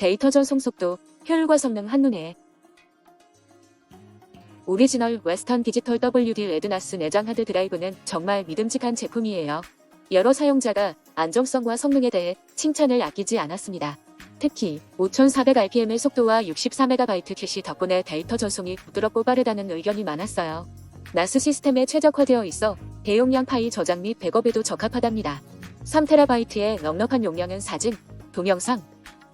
데이터 전송 속도, 효율과 성능 한눈에 오리지널 웨스턴 디지털 WD 레드나스 내장 하드 드라이브는 정말 믿음직한 제품이에요. 여러 사용자가 안정성과 성능에 대해 칭찬을 아끼지 않았습니다. 특히 5400rpm의 속도와 64MB 캐시 덕분에 데이터 전송이 부드럽고 빠르다는 의견이 많았어요. 나스 시스템에 최적화되어 있어 대용량 파일 저장 및 백업에도 적합하답니다. 3TB의 넉넉한 용량은 사진, 동영상,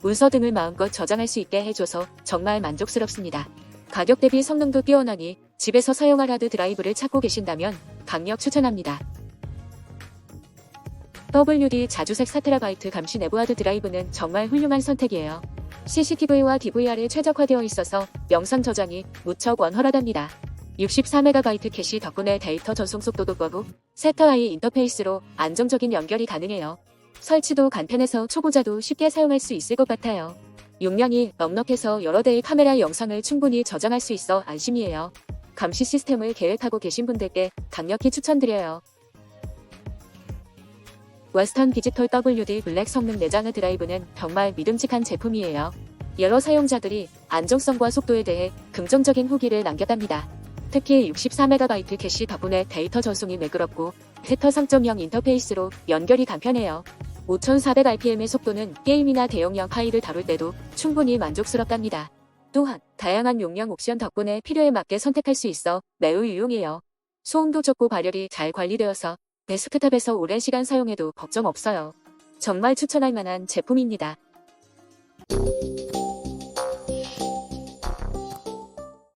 문서 등을 마음껏 저장할 수 있게 해줘서 정말 만족스럽습니다. 가격 대비 성능도 뛰어나니 집에서 사용할 하드 드라이브를 찾고 계신다면 강력 추천합니다. WD 자주색 4TB 감시 내부 하드 드라이브는 정말 훌륭한 선택이에요. CCTV와 DVR에 최적화되어 있어서 영상 저장이 무척 원활하답니다. 64MB 캐시 덕분에 데이터 전송 속도도 빠고 세터아이 인터페이스로 안정적인 연결이 가능해요. 설치도 간편해서 초보자도 쉽게 사용할 수 있을 것 같아요. 용량이 넉넉해서 여러 대의 카메라 영상을 충분히 저장할 수 있어 안심이에요. 감시 시스템을 계획하고 계신 분들께 강력히 추천드려요. 웨스턴 디지털 WD 블랙 성능 내장의 드라이브는 정말 믿음직한 제품이에요. 여러 사용자들이 안정성과 속도에 대해 긍정적인 후기를 남겼답니다. 특히 64MB 캐시 덕분에 데이터 전송이 매끄럽고 세터 3.0 인터페이스로 연결이 간편해요. 5400rpm의 속도는 게임이나 대용량 파일을 다룰 때도 충분히 만족스럽답니다. 또한 다양한 용량 옵션 덕분에 필요에 맞게 선택할 수 있어 매우 유용해요. 소음도 적고 발열이 잘 관리되어서 데스크탑에서 오랜 시간 사용해도 걱정 없어요. 정말 추천할 만한 제품입니다.